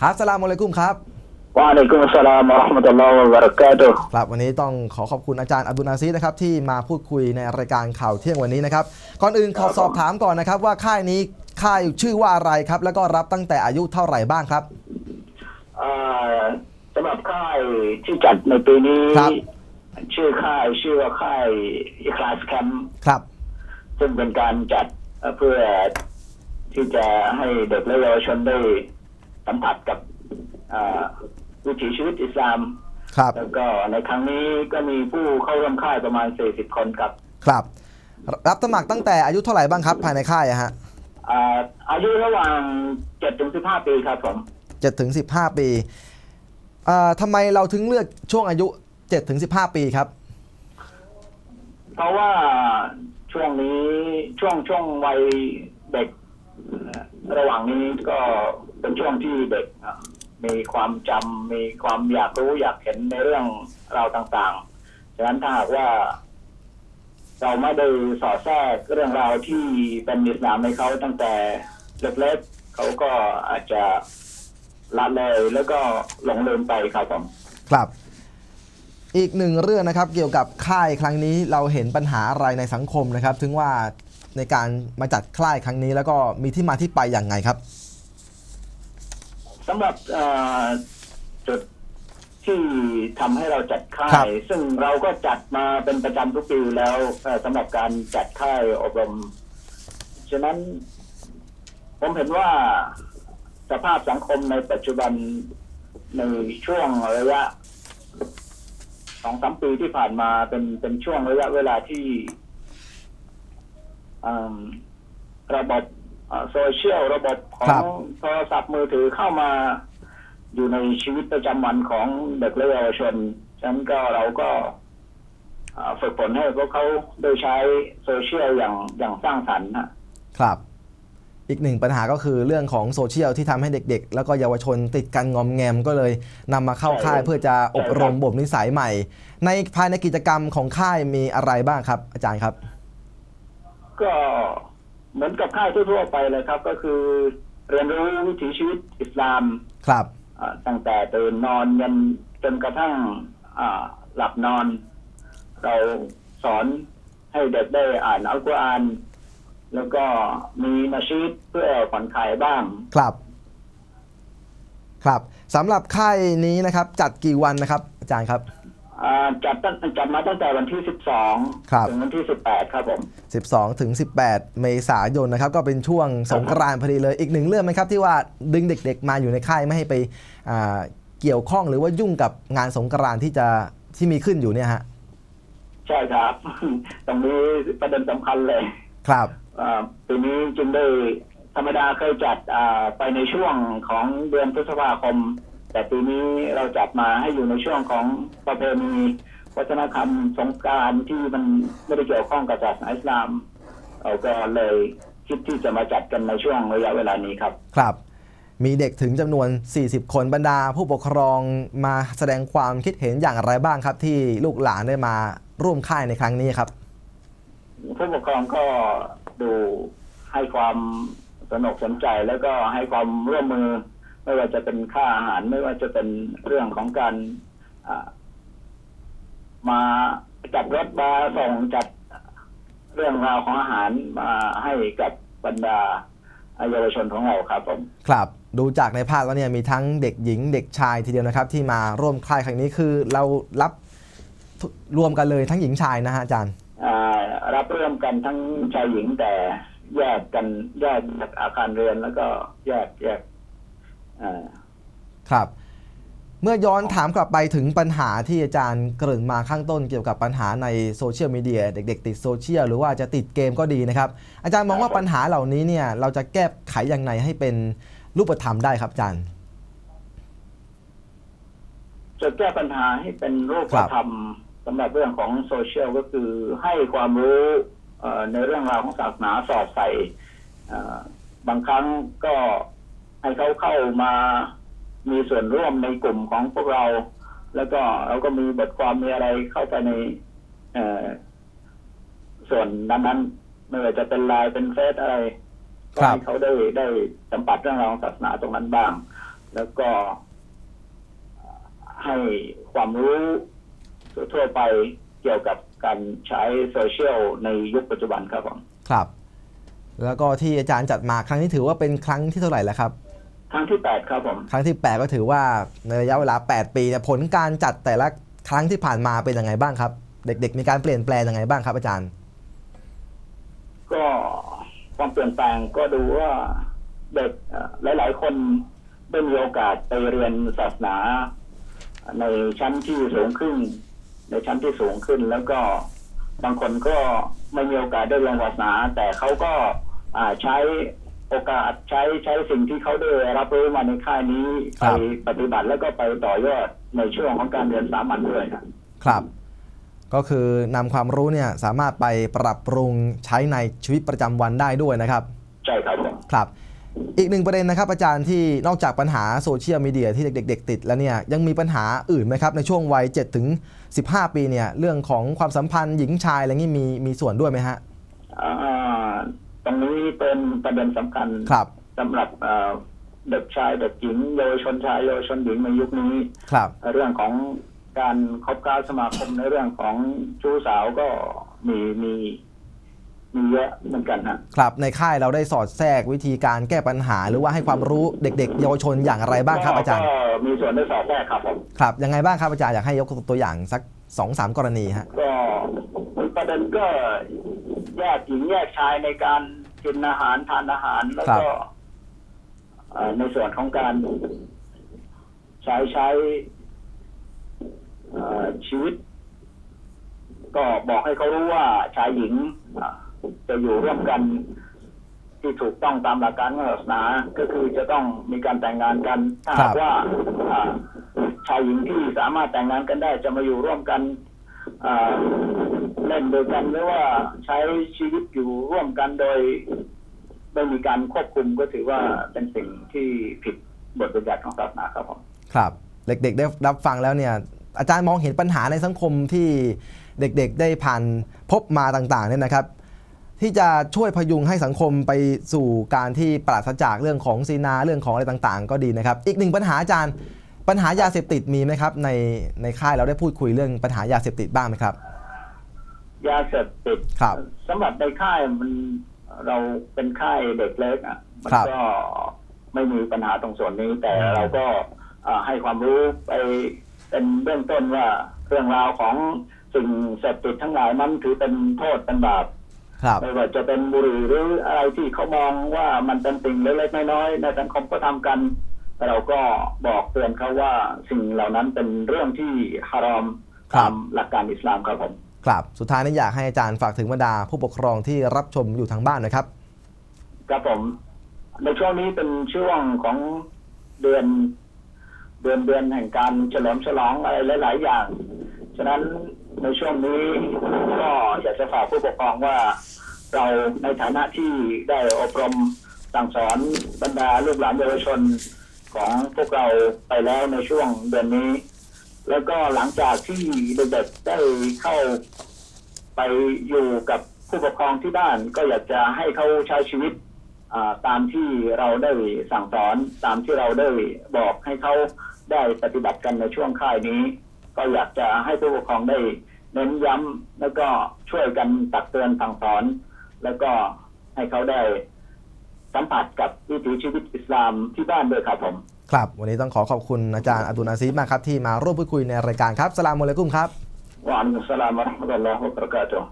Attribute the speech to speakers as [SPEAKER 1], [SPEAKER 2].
[SPEAKER 1] ครับสลามอะลัยกุมครับ
[SPEAKER 2] วะอะลัยกุมุสสลามวะเราะห์มะตุลลอฮ์วะบะเราะกาตุฮ์
[SPEAKER 1] ครับวันนี้ต้องขอขอบคุณอาจารย์อับดุลอาซีสนะครับที่มาพูดคุยในรายการข่าวเที่ยงวันนี้นะครับก่อนอื่นขอสอบถามก่อนนะครับ ว่าค่ายนี้ค่ายชื่อว่าอะไรครับ แล้วก็รับตั้งแต่อายุเท่าไหร่บ้างครับ
[SPEAKER 2] อ่าสำหรับค่ายที่จัดในปีนี้
[SPEAKER 1] ครับ
[SPEAKER 2] ชื่อค่ายชื่อว่าค่ายอิคลาสแคมป์
[SPEAKER 1] ครับ
[SPEAKER 2] ซึ่งเป็นการจัดเอ่อเพื่อที่จะให้เด็กและเยาวชนได้ สัมผัสกับอ่าวิถีชีวิตอิสลาม
[SPEAKER 1] ครับ
[SPEAKER 2] แล้วก็ในครั้งนี้ก็มีผู้เข้าร่วมค่ายประมาณ 40 คนครับ
[SPEAKER 1] ครับ รับสมัครตั้งแต่อายุเท่าไหร่บ้างครับ ภายในค่ายอะฮะ
[SPEAKER 2] อ่าอายุระหว่าง7ถึง15 ปีครับผม
[SPEAKER 1] เจ็ดถึงสิบห้าปีเอ่อทำไมเราถึงเลือกช่วงอายุเจ็ดถึงสิบห้าปีครับ
[SPEAKER 2] เพราะว่าช่วงนี้ช่วงช่วงวัยเด็กเอ่อระหว่างนี้ก็ เป็นช่วงที่เด็กมีความจำมีความอยากรู้อยากเห็นในเรื่องราวต่างๆ ฉะนั้นถ้าหากว่า เราไม่ได้สอดแทรกเรื่องราวที่เป็นอิสลามในเขาตั้งแต่เล็กๆเขาก็อาจจะละเลยแล้วก็หลงลืมไปครับผม
[SPEAKER 1] ครับอีกหนึ่งเรื่องนะครับเกี่ยวกับค่ายครั้งนี้เราเห็นปัญหาอะไรในสังคมนะครับ ถึงว่าในการมาจัดค่ายครั้งนี้แล้วก็มีที่มาที่ไปอย่างไงครับำ
[SPEAKER 2] หรับเอ่อจุดที่ทำให้เราจัดค่า
[SPEAKER 1] ครับ
[SPEAKER 2] ย ซึ่งเราก็จัดมาเป็นประจำทุกปีอยู่แล้วเอ่อสำหรับการจัดค่ายอบรม ฉะนั้น ผมเห็นว่าสภาพสังคมในปัจจุบันในช่วงระยะสองสามปีที่ผ่านมาเป็นเป็นช่วงระยะเวลาที่อืมระบบเอ่อ โซเชียลระบบขอ
[SPEAKER 1] ครั
[SPEAKER 2] ง
[SPEAKER 1] บ
[SPEAKER 2] โทรศัพท์มือถือเข้ามาอยู่ในชีวิตประจำวันของเด็กและเยาวชนฉะนั้นก็เราก็เอ่อฝึกฝนให้พวกเขาโดยใช้โซเชียลอย่างอย่างสร้างสรรค์ฮะ
[SPEAKER 1] ครับ อีกหนึ่งปัญหาก็คือเรื่องของโซเชียลที่ทำให้เด็กๆ แล้วก็เยาวชนติดกันงอมแงมก็เลยนำมาเข้าค่าย
[SPEAKER 2] ใช่
[SPEAKER 1] เพื่อจะอบรม
[SPEAKER 2] ใช่ครับ
[SPEAKER 1] บ่มนิสัยใหม่ ในภายในกิจกรรมของค่ายมีอะไรบ้างครับ อาจารย์ครับ
[SPEAKER 2] ก็ เหมือนกับค่ายทั่วๆไปเลยครับ ก็คือเรียนรู้วิถีชีวิตอิสลาม
[SPEAKER 1] ครับ
[SPEAKER 2] อ่าตั้งแต่ตื่นนอนยันจนกระทั่งอ่าหลับนอน เราสอนให้เด็กได้อ่านอัลกุรอานแล้วก็มีนาชีดเพื่อผ่อนคลายบ้าง
[SPEAKER 1] ครับ ครับสำหรับค่ายนี้นะครับ จัดกี่วันนะครับ อาจารย์ครับ
[SPEAKER 2] อ่าจัดตั้งจัดมาตั้งแต่วันที่
[SPEAKER 1] ครับ
[SPEAKER 2] 12 ถึงวันที่ 18 ครับผม
[SPEAKER 1] 12 ถึง 18 เมษายนนะครับ ก็เป็นช่วงสงกรานต์พอดีเลย อีกหนึ่งเรื่องไหมครับที่ว่าดึงเด็กๆ มาอยู่ในค่ายไม่ให้ไปอ่าเกี่ยวข้องหรือว่ายุ่งกับงานสงกรานต์ที่จะที่มีขึ้นอยู่เนี่ยฮะ
[SPEAKER 2] ใช่ครับ ตรงนี้ประเด็นสำคัญเลย
[SPEAKER 1] ครับ
[SPEAKER 2] อ่าปีนี้จึงได้ธรรมดาเคยจัดอ่าไปในช่วงของเดือนพฤษภาคม แต่ปีนี้เราจัดมาให้อยู่ในช่วงของประเพณีวัฒนธรรมสงกรารที่มันไม่ได้เกี่ยวข้องกับศาสนาอิสลามเราก็เลยคิดที่จะมาจัดกันในช่วงระยะเวลานี้ครับ
[SPEAKER 1] ครับ มีเด็กถึงจำนวน 40 คนบรรดา ผู้ปกครองมาแสดงความคิดเห็นอย่างไรบ้างครับ ที่ลูกหลานได้มาร่วมค่ายในครั้งนี้ครับ
[SPEAKER 2] ผู้ปกครองก็ดูให้ความสนุกสนใจแล้วก็ให้ความร่วมมือ ไม่ว่าจะเป็นค่าอาหาร ไม่ว่าจะเป็นเรื่องของการอ่ามาจัดรถมาส่งจัดเรื่องราวของอาหารมาให้กับบรรดาเยาวชนของเราครับผม
[SPEAKER 1] ครับดูจากในภาพแล้วเนี่ยมีทั้งเด็กหญิงเด็กชายทีเดียวนะครับ ที่มาร่วมค่ายครั้งนี้คือเรารับทุรวมกันเลยทั้งหญิงชายนะฮะอาจารย์
[SPEAKER 2] อ่ารับเริ่มกันทั้งชายหญิงแต่แยกกันแยกจากอาคารเรียนแล้วก็แยกแยกอ่า
[SPEAKER 1] ครับ เมื่อย้อนถามกลับไปถึงปัญหาที่อาจารย์เกริ่นมาข้างต้นเกี่ยวกับปัญหาในโซเชียลมีเดียเด็กๆ ติดโซเชียลหรือว่าจะติดเกมก็ดีนะครับ อาจารย์มองว่าปัญหาเหล่านี้เนี่ยเราจะแก้ไขอย่างไรให้เป็นรูปธรรมได้ครับอาจารย์
[SPEAKER 2] จะแก้ปัญหาให้เป็นรูปธรรมสำหรับเรื่องของโซเชียลก็คือให้ความรู้ในเรื่องราวของศาสนาสอดใส่บางครั้งก็ ให้เขาเข้ามามีส่วนร่วมในกลุ่มของพวกเรา แล้วก็เราก็มีบทความมีอะไรเข้าไปในเอ่อส่วนนั้นๆไม่ว่าจะเป็นไลน์เป็นเฟซอะไรก็
[SPEAKER 1] ครับ
[SPEAKER 2] ให้เขาได้ได้สัมผัสเรื่องราวของศาสนาตรงนั้นบ้าง แล้วก็ ให้ความรู้ทั่วๆไปเกี่ยวกับการใช้โซเชียลในยุคปัจจุบันครับผม
[SPEAKER 1] ครับ แล้วก็ที่อาจารย์จัดมาครั้งนี้ถือว่าเป็นครั้งที่เท่าไหร่แล้วครับ
[SPEAKER 2] ครั้งที่แปดครับผม
[SPEAKER 1] ครั้งที่ 8 ก็ถือว่าในระยะเวลา 8 ปีเนี่ยผลการจัดแต่ละครั้งที่ผ่านมาเป็นยังไงบ้างครับ เด็ก ๆ มีการเปลี่ยนแปลงยังไงบ้างครับอาจารย์
[SPEAKER 2] ก็ความเปลี่ยนแปลงก็ดูว่าเด็กเอ่อหลาย ๆ คนได้มีโอกาสไปเรียนศาสนา ในชั้นที่สูงขึ้น ในชั้นที่สูงขึ้นแล้วก็บางคนก็ไม่มีโอกาสได้เรียนศาสนา แต่เขาก็อ่าใช้ โอกาสใช้ใช้สิ่งที่เขาได้รับรู้มาในค่ายนี้
[SPEAKER 1] ค
[SPEAKER 2] ไป
[SPEAKER 1] รับ
[SPEAKER 2] ปฏิบัติแล้วก็ไปต่อยอดในช่วงของการเรียนสามัญด้วยครับ
[SPEAKER 1] ครับ ก็คือนำความรู้เนี่ยสามารถไปปรับปรุงใช้ในชีวิตประจำวันได้ด้วยนะครับ
[SPEAKER 2] ใช่ครับผม
[SPEAKER 1] ครับอีกหนึ่งประเด็นนะครับอาจารย์ที่นอกจากปัญหาโซเชียลมีเดียที่เด็ก ๆ ติดแล้วเนี่ยยังมีปัญหาอื่นไหมครับ ในช่วงวัย7ถึง15 ปีเนี่ยเรื่องของความสัมพันธ์หญิงชายอะไรงี้มีมีส่วนด้วยไหมฮะ
[SPEAKER 2] อ่า ตรงนี้เป็นประเด็นสำคัญ
[SPEAKER 1] ครับ
[SPEAKER 2] สำหรับเอ่อเด็กชายเด็กหญิงเยาวชนชายเยาวชนหญิงในยุคนี้
[SPEAKER 1] ครับ
[SPEAKER 2] เรื่องของการคบค้าสมาคมในเรื่องของชู้สาวก็มีมีมีเยอะเหมือนกันฮะ
[SPEAKER 1] ครับในค่ายเราได้สอดแทรกวิธีการแก้ปัญหา หรือว่าให้ความรู้เด็ก ๆ เยาวชนอย่างไรบ้างครับอาจารย์
[SPEAKER 2] ก็มีส่วนได้สอบแรกครับผม
[SPEAKER 1] ครับยังไงบ้างครับอาจารย์อยากให้ยกตัวอย่างสัก2อสามกรณีฮะ
[SPEAKER 2] ก็ประเด็นก็ แยกหญิงแยกชายในการกินอาหารทานอาหารแล้วก็เอ่อในส่วนของการใช้ใช้เอ่อชีวิต ก็บอกให้เขารู้ว่าชายหญิงอะจะอยู่ร่วมกันที่ถูกต้องตามหลักการของศาสนา ก็คือจะต้องมีการแต่งงานกัน ถ้าหากว่าอ่าชายหญิงที่สามารถแต่งงานกันได้จะมาอยู่ร่วมกันอ่า เล่นโดยกันหรือว่าใช้ชีวิตอยู่ร่วมกันโดยไม่มีการควบคุมก็ถือว่าเป็นสิ่งที่ผิดบทบัญญัติของศาสนาครับผม
[SPEAKER 1] ครับ เด็กๆได้รับฟังแล้วเนี่ย อาจารย์มองเห็นปัญหาในสังคมที่เด็กๆได้ผ่านพบมาต่างๆเนี่ยนะครับ ที่จะช่วยพยุงให้สังคมไปสู่การที่ปราศจากเรื่องของซีนาเรื่องของอะไรต่างๆ ก็ดีนะครับ อีกหนึ่งปัญหาอาจารย์ปัญหายาเสพติดมีไหมครับในในค่ายเราได้พูดคุยเรื่องปัญหายาเสพติดบ้างไหมครับ
[SPEAKER 2] ยาเสพติด
[SPEAKER 1] ครับ
[SPEAKER 2] สำหรับในค่ายมันเราเป็นค่ายเด็กเล็กอะมัน
[SPEAKER 1] ครับ
[SPEAKER 2] ก็ไม่มีปัญหาตรงส่วนนี้ แต่
[SPEAKER 1] อืม
[SPEAKER 2] เราก็อ่าให้ความรู้ไปเป็นเบื้องต้นว่าเรื่องราวของสิ่งเสพติดทั้งหลายนั้นถือเป็นโทษเป็นบาป
[SPEAKER 1] ครับ
[SPEAKER 2] ไม่ว่าจะเป็นบุหรี่หรืออะไรที่เขามองว่ามันเป็นสิ่งเล็กๆน้อยๆในสังคมก็ทำกันแต่เราก็บอกเตือนเขาว่าสิ่งเหล่านั้นเป็นเรื่องที่ฮารอม
[SPEAKER 1] ครับ
[SPEAKER 2] ตามหลักการอิสลามครับผม
[SPEAKER 1] ครับ สุดท้ายนี้อยากให้อาจารย์ฝากถึงบรรดาผู้ปกครองที่รับชมอยู่ทางบ้านนะครับ
[SPEAKER 2] ครับผม ในช่วงนี้เป็นช่วงของเดือน เดือนเดือนแห่งการเฉลิมฉลองอะไรหลาย ๆ อย่าง ฉะนั้นในช่วงนี้ก็อยากจะฝากผู้ปกครองว่าเราในฐานะที่ได้อบรมสั่งสอนบรรดาลูกหลานเยาวชนของพวกเราไปแล้วในช่วงเดือนนี้ แล้วก็หลังจากที่เด็กๆได้เข้าไปอยู่กับผู้ปกครองที่บ้าน ก็อยากจะให้เขาใช้ชีวิตตามที่เราได้สั่งสอนตามที่เราได้บอกให้เขาได้ปฏิบัติกันในช่วงค่ายนี้ ก็อยากจะให้ผู้ปกครองได้เน้นย้ำแล้วก็ช่วยกันตักเตือนสั่งสอน แล้วก็ให้เขาได้สัมผัสกับวิถีชีวิตอิสลามที่บ้านด้วยครับผม
[SPEAKER 1] ครับ วันนี้ต้องขอขอบคุณอาจารย์อับดุลอาซีฟมากครับที่มาร่วมพูดคุยในรายการครับสลามอะลัยกุมครับ
[SPEAKER 2] วะอะลัยกุมสสลามวะเราะห์มะตุลลอฮ์วะบะเราะกาตุฮ์